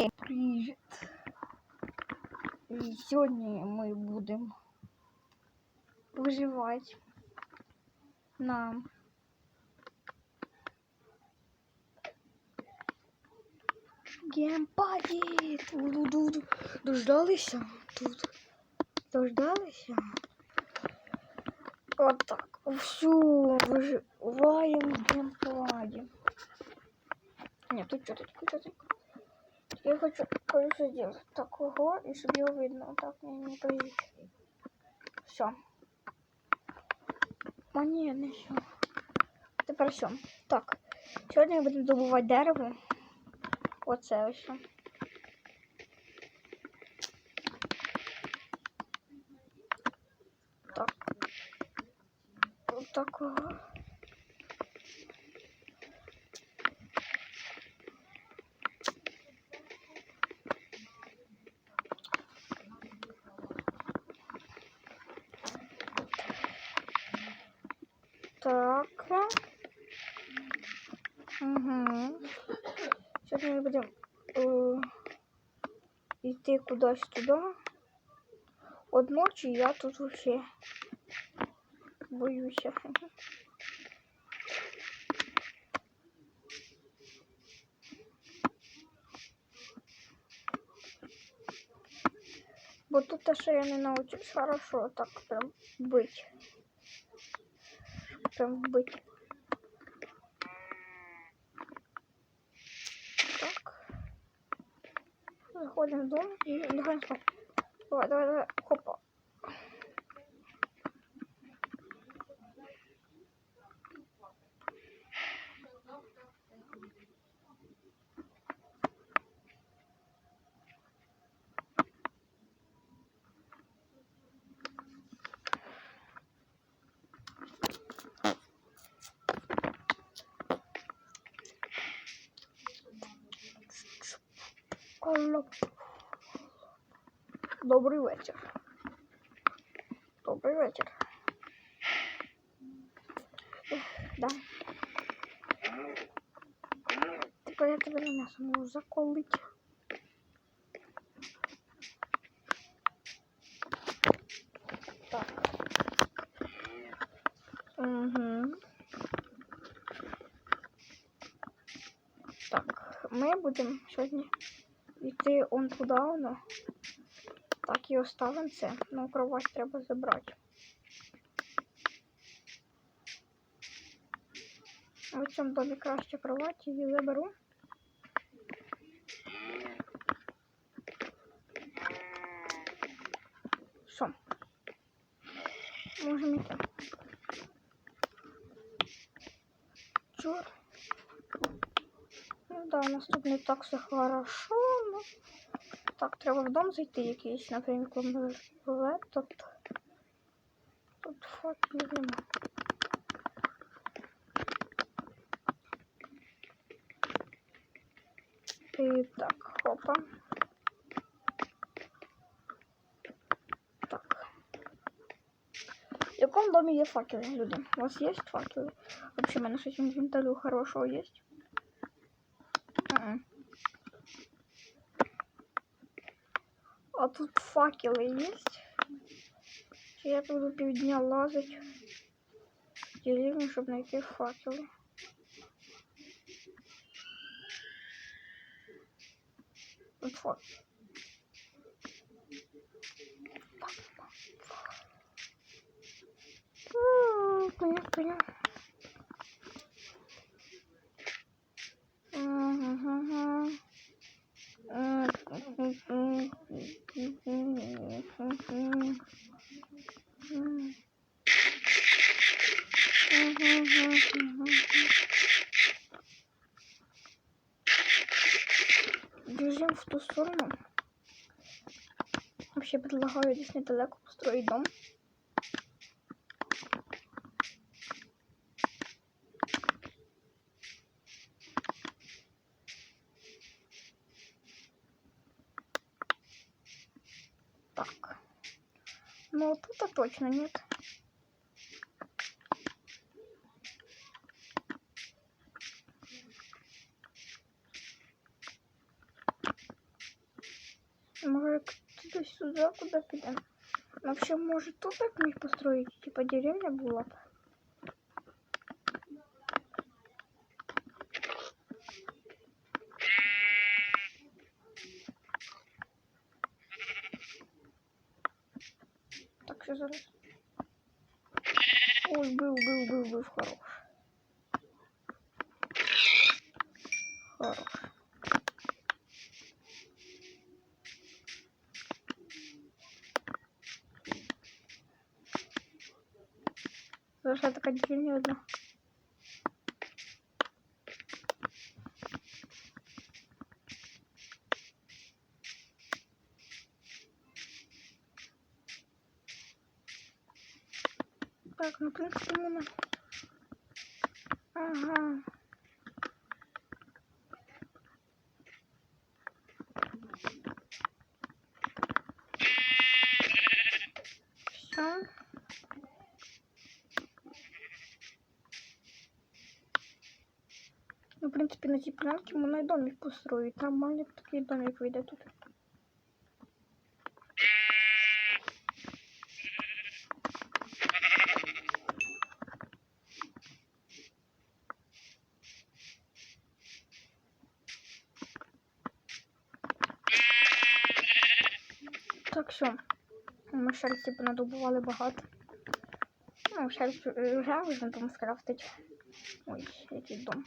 Всім привіт! І сьогодні ми будемо виживати на геймпаді. Ту-ду-ду-ду. Дождалися тут. Дождалися. Отак. Всю виживаємо в геймпаді. Нет, тут чёточку, чёточку. Я хочу кое-что сделать. Такого, и чтобы его видно. Так, не, не появись. Все. А ні, не все. Тепер все. Так. Сьогодні ми будемо добувати дерево. Оце ось. Так. От идти куда-то туда. От ночи я тут вообще боюсь. Бо тут те, що я не научусь хорошо так прям быть. Прям быть. Так. Заходим в дом и спать. Давай, давай, давай. Хопа. Алло. Добрий вечір. Добрий вечір. Да. Тепер я тебе на м'ясо можу заколити. Так. Угу. Так, ми будемо сьогодні йти он туди, воно. Так, і оставимо це. Ну, кровать треба забрати. В цьому домі краще кровать, її заберу. Що? Можемо йти. Чорт. Ну да, у нас тут не так все хорошо. Так, треба в дом зайти якийсь, наприклад, в этот. Тут факелів нема. І так, хопа. Так. В якому домі є факели, люди? У вас є факели? Вообще, в мене щось інвентарю хорошого є? М-м. А тут факелы есть? Я буду півдня лазить в деревню, щоб знайти факели. Тут факел. Понял, понял. Недалеко построить дом. Так. Ну, тут-то точно нет. Може, туди сюди, куди может, тут так міг построить? типа деревня была б. Так, що зараз? Ой, бив, бив, бив, бив, хорош. Хорош. Зараз така деревня одна. Так, ну, в принципі, мене. Ага. Все. Ну, в принципі, на цій планці можна і домик построїти. Нормально такий домик вийде тут. Так, все. Ми шерсті понадобували багато. Ну, шерсть е, вже можна там скрафтити. Ой, який дом.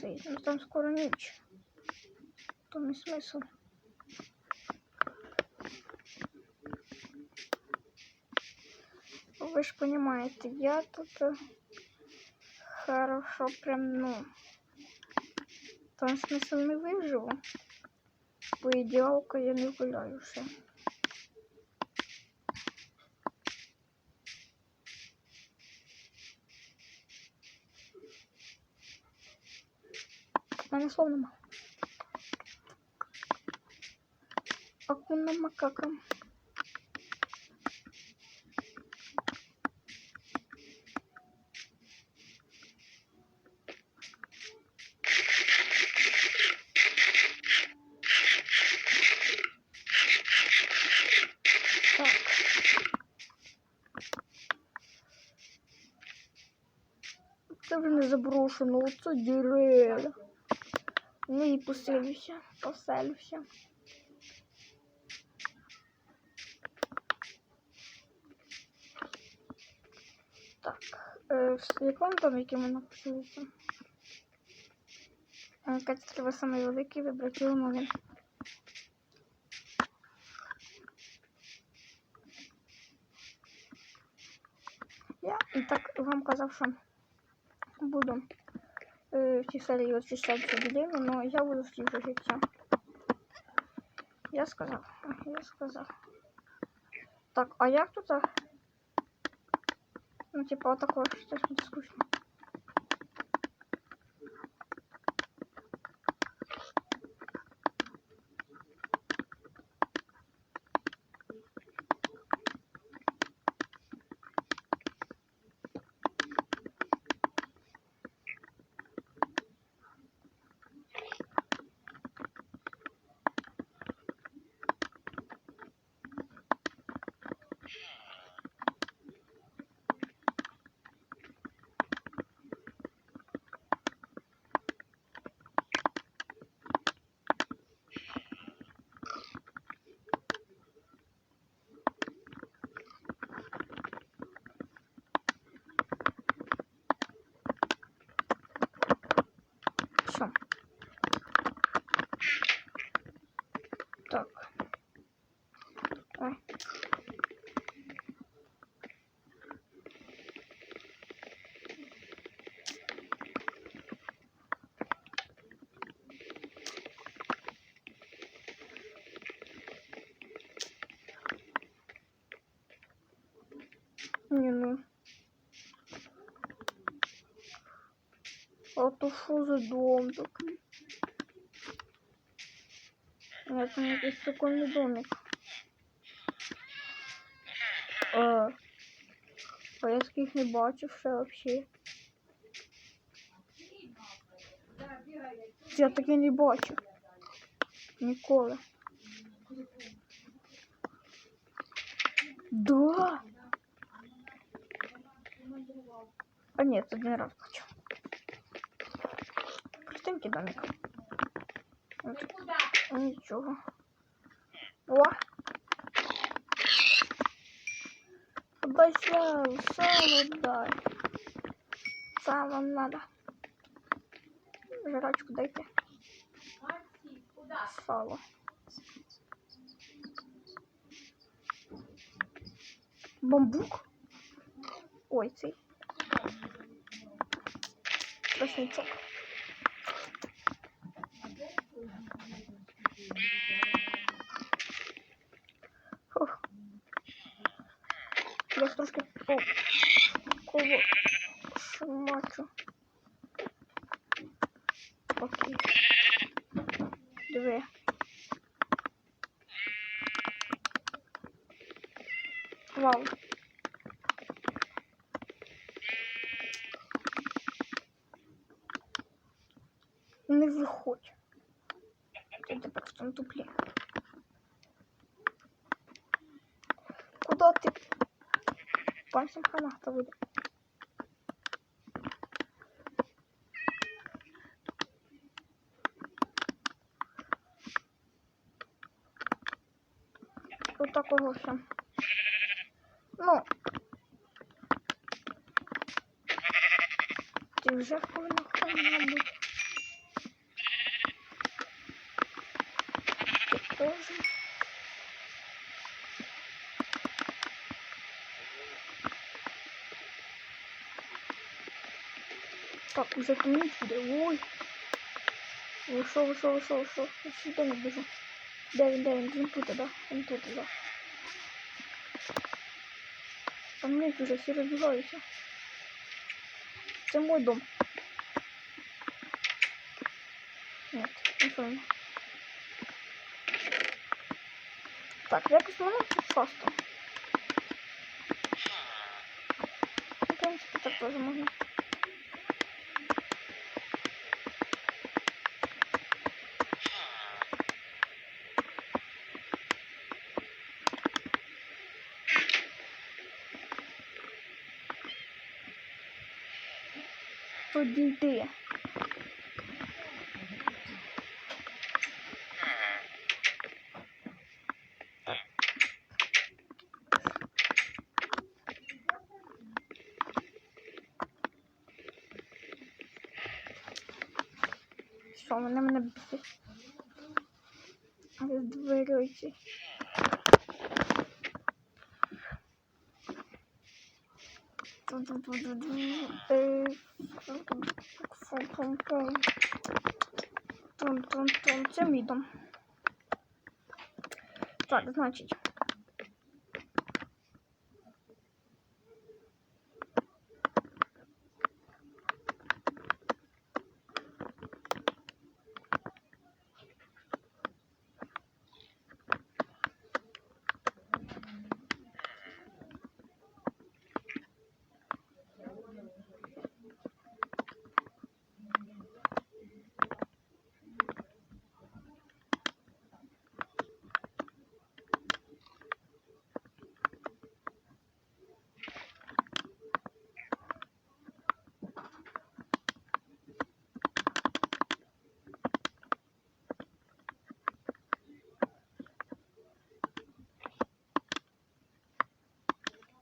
Цей, ну там скоро ніч. То не смисл. Ви ж понимаете, я тут е, хорошо прям, ну, там смисл не виживу. Бо ідеалка я не гуляю ще. У мене слов нема. Акуна макака. Це вже не заброшено, оце. Ну і поселюся, поселюся. Так, е, в якому домі мене поселюся? Е, Катя, треба саме великий вибрати новин. Я і так вам казав, що буду е, в цій серії очищати цю будівлю, але я буду слідче життя. Я сказав, я сказав. Так, а як тут? а? Ну, типа, отакого щось буде скучно. Все. Так. Ой. Не, ну. А то що за дом такий? Ні, це якийсь прикольний домик. А, а я таких не бачив ще взагалі. Я таки не бачив. Ніколи. Да. А нет, один раз хочу. Простенький домик. Вот. Ничего. О! Дай сало, сало дай. Сало надо. Жрачку дайте. Сало. Бамбук. Ой, цей. 谁做 Ти тепер в тому туплі. Куда ти? Пальцем хана-то буде. От такого все. Ну. Так, уже темніть буде. Ой. Вийшов, вийшов, вийшов, вийшов. Я сюди не біжу. Де він, де він? Він тут, да? Він тут, да. Там ніч уже всі розбігаються. Це мой дом. Нет, не понял. Так, якось воно тут часто. Ну, В принципі, так теж можна. Що, вони мене бісять? Але двері оці. Е, Пум-пум-пум. Тун-тун-тун. Це мій дом. Так, значить.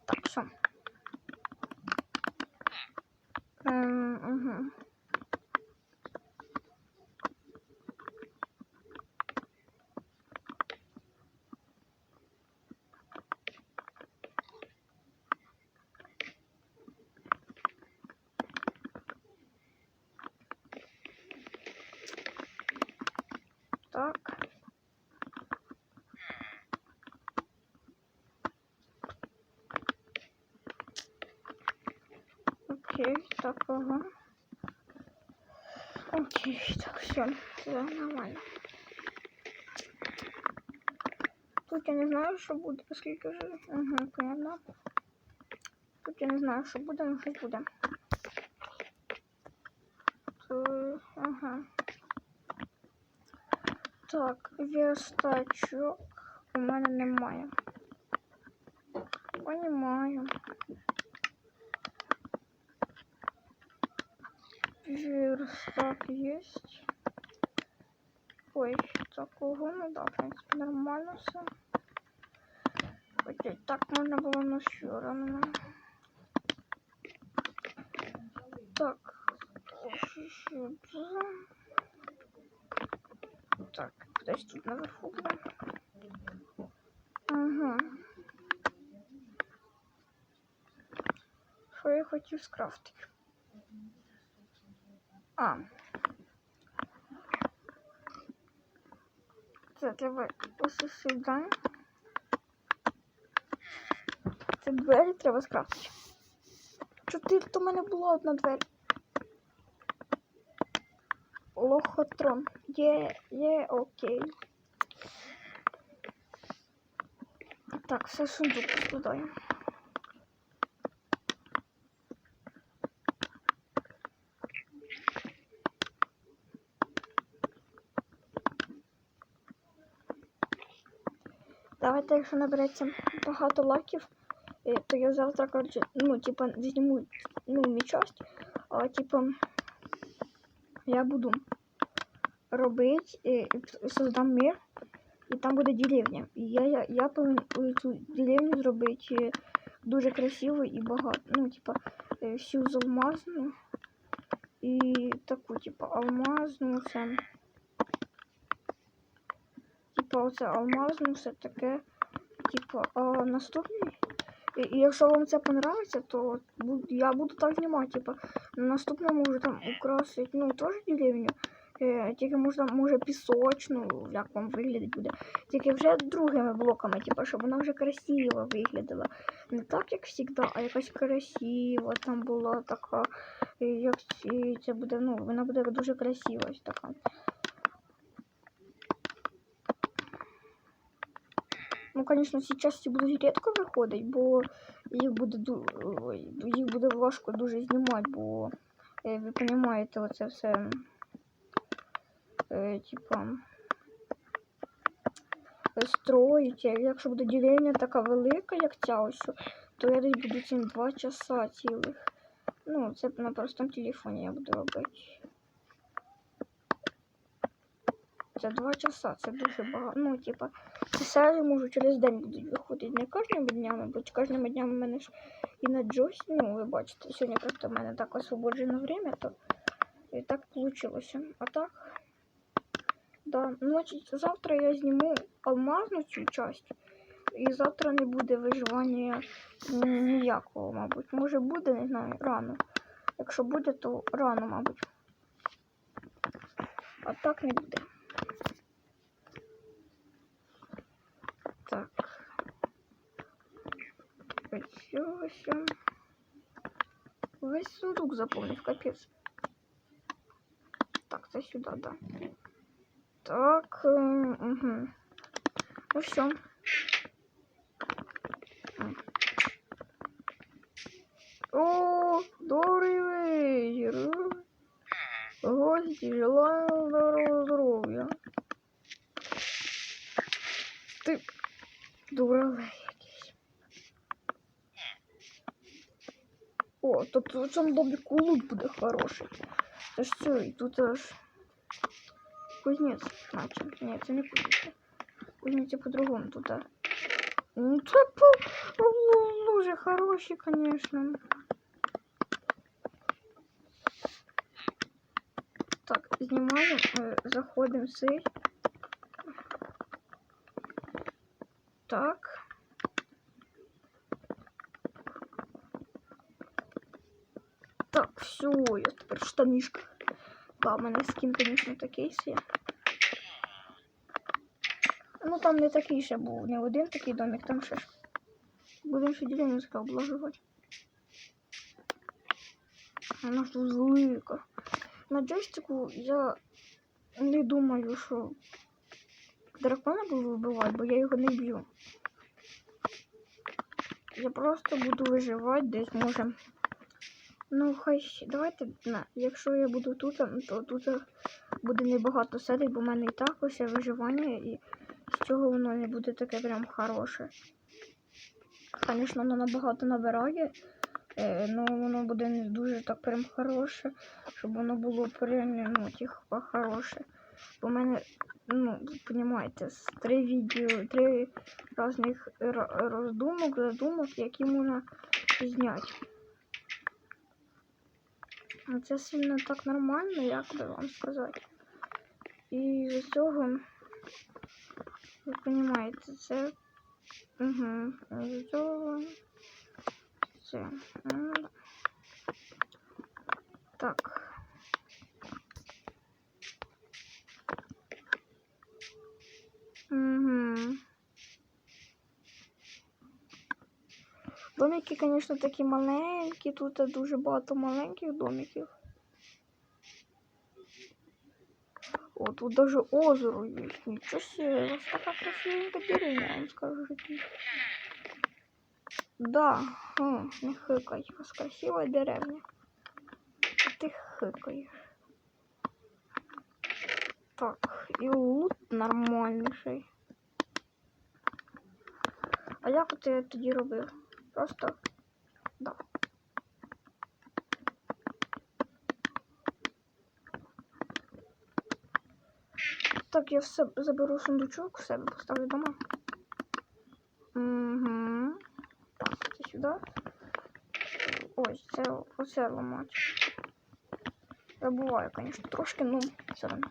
Так, що? Ем, угу. Так. Окей, так, ага. Окей, так, все, все нормально. Тут я не знаю, що буде, оскільки вже. Угу, понятно. Тут я не знаю, що буде, але щось буде. То, ага. Так, верстачок. у мене немає. Понімаю. Верстак есть. Ой, такого, ну да, в принципе, нормально все. Хотя так можно было, но все равно. Так. Так, кудись тут наверху. буде. Ага. Що я хотів скрафтити? А. Це давай ось сюди. Це двері треба скрафтити. Чотири, то в мене була одна двері. Лохотрон. Є, є, окей. Так, все сундук складаємо. Давайте, якщо набереться багато лайків, е, то я завтра, коротше, ну, типа, зніму, ну, не а типа, я буду робити, е, создам мир, і там буде деревня. І я, я, я повинен цю деревню зробити е, дуже красиво і багато. Ну, типа, всю з алмазну і таку, типа, алмазну це. Типа, оце алмазну, все таке. Типа, а наступний. І, і якщо вам це понравиться, то я буду так знімати. Типа, на наступному вже там украсить, ну, теж деревню. Е, тільки можна, може, пісочну, як вам виглядить буде. Тільки вже другими блоками, типу, щоб вона вже красиво виглядала. Не так, як завжди, а якась красива там була така. Як це буде, ну, вона буде дуже красива така. Ну, конечно, сейчас ці будуть рідко виходить, бо їх буде їх буде важко дуже знімати, бо ви розумієте, оце все. Типа строїть. Якщо буде деревня така велика, як ця ось, то я десь буду цим 2 часа цілих. Ну, це на простому телефоні я буду робити. Це 2 часа, це дуже багато. Ну, типа, ці серії можу через день будуть виходити не кожними днями, бо кожними днями в мене ж і на джойс, ну, ви бачите, сьогодні просто в мене так освободжено время, то і так вийшло. А так. Да, ну, значить, завтра я зніму алмазну цю часть. І завтра не буде виживання ніякого, мабуть. Може буде, не знаю, рано. Якщо буде, то рано, мабуть. А так не буде. Так. Ось ось. Весь сундук заповнив, капець. Так, це сюди, да. Так, е, угу. Ну все. в цьому домику лут буде хороший. Та ж все, і тут аж кузнець, наче. Ні, це не кузнець. Кузнець по-другому тут. а. Ну, це по... ну, дуже хороший, конечно. Так, знімаємо, е, заходимо в цей. Так. Так, все, я тепер в штанишках. Да, у мене скін, звісно, такий є. Ну там не такий ще був, не один такий домик, там ще ж. Будемо ще деревню сказав обложувати. Вона ж тут велика. На джойстику я не думаю, що дракона буду вибивати, бо я його не б'ю. Я просто буду виживати десь може. Ну, хай давайте, на, якщо я буду тут, то тут буде небагато серій, бо в мене і так ось виживання і з цього воно не буде таке прям хороше. Звісно, воно набагато набирає, е, ну воно буде не дуже так прям хороше, щоб воно було прям ну, типа, хороше. Бо в мене, ну, розумієте, три відео, три різних роздумок, задумок, які можна зняти. Це сильно так нормально, як би вам сказати. І з цього, ви розумієте, це. Угу. З цього. Це. Так. Угу. Домики, звісно, такі маленькі, тут дуже багато маленьких домиків. О, тут даже озеро есть. Ничего себе, у вас такая красивенькая деревня, я вам скажу. житель. Да, хм, не хыкай, у вас красивая деревня. А ты хыкаешь. Так, і лут нормальніший. А як ти тоді робив? Просто. Да. Так, я все заберу сундучок в себе, поставлю дома. Угу. Так, це сюди. Ось, це оце ламати. Забуваю, звісно, трошки, ну, все одно.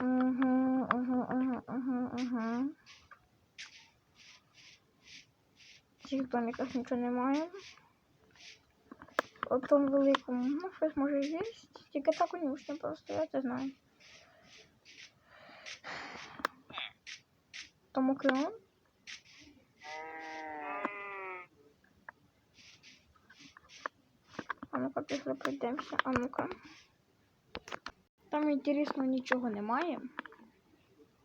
Угу, угу, угу, угу, угу. В цих домиках нічого немає. У тому великому, ну, щось може є. Тільки так конюшня просто, я це знаю. Там океан. А ну-ка, пішли пройдемося. А ну-ка. Там інтересно нічого немає.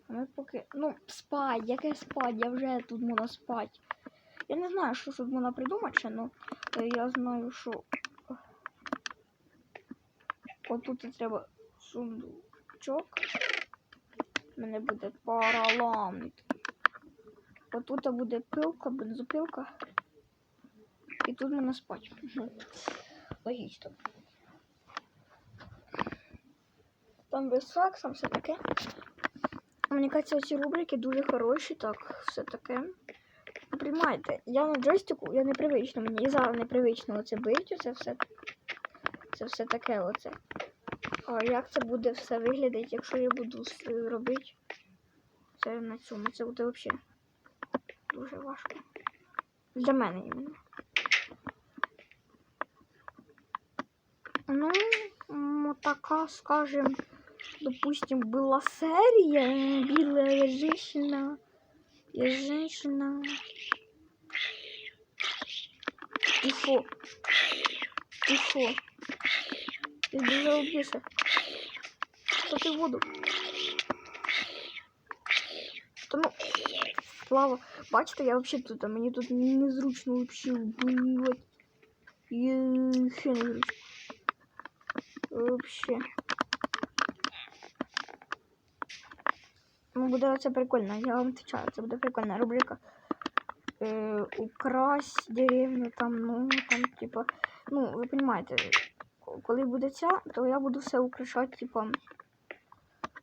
Ми поки. Ну, спать, яке спать, я вже тут можна спати. Я не знаю, що тут можна придумати ще, ну е, я знаю, що. Отут треба сундучок. У мене буде параламент. Отут буде пилка, бензопилка. І тут мене спать. Логічно. Там без сакса, все таке. Мені кажеться, ці рубрики дуже хороші, так, все таке. Приймайте. Я на джойстику, я непривично, мені і зараз непривично оце бить, оце все. Це все таке оце. А як це буде все виглядати, якщо я буду робити це на цьому? Це буде взагалі дуже важко. Для мене іменно. Ну, така, скажем, допустим, была серия «Белая женщина». Я женщина. Тихо. Тихо. Ты бежал убийца. Что ты воду? Та ну, Слава, бачите, я вообще тут, а мені тут незручно вообще вбивати. Я ще не зручно. Вообще. Ну, буде це прикольно, я вам отвечаю, це буде прикольна рубрика. Е, украсть деревню там, ну, там, типа, ну, ви розумієте, коли буде ця, то я буду все украшати, типа,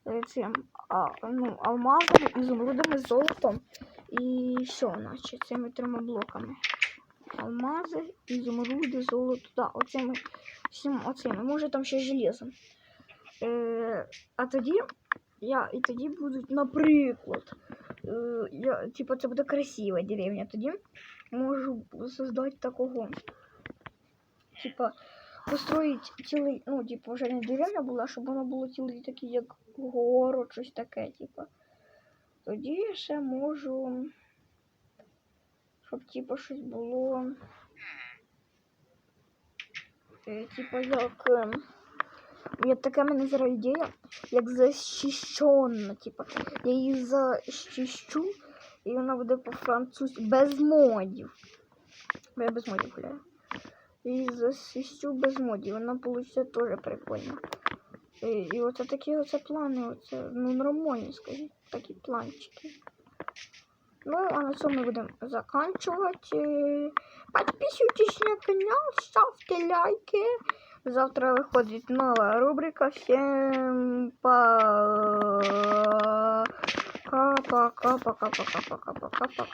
е, цим, а, ну, алмазами, ізумрудами, золотом і все, наче, цими трьома блоками. Алмази, ізумруди, золото, да, оцими, всім оцими, може там ще железом. Е, а тоді я і тоді будуть, наприклад, е, я, типу, це буде красива деревня. Тоді можу создати такого. Типа, построїть цілий, ну, типу, вже не деревня була, щоб воно було цілий такий, як город, щось таке, типу. Тоді я ще можу. Щоб, типу, щось було. Е, типу, як. Ем, Є така мене зараз ідея, як защищена, типа. Я її защищу, і вона буде по-французьки без модів. Бо я без модів гуляю. І защищу без модів. Вона получиться теж прикольно. І, і оце такі оце плани, оце, ну нормальні, скажіть, такі планчики. Ну, а на цьому ми будемо заканчувати. Е, Підписуйтесь на канал, ставте лайки. Завтра выходит новая рубрика. Всем пока. Пока, пока, пока, пока, пока, пока, пока.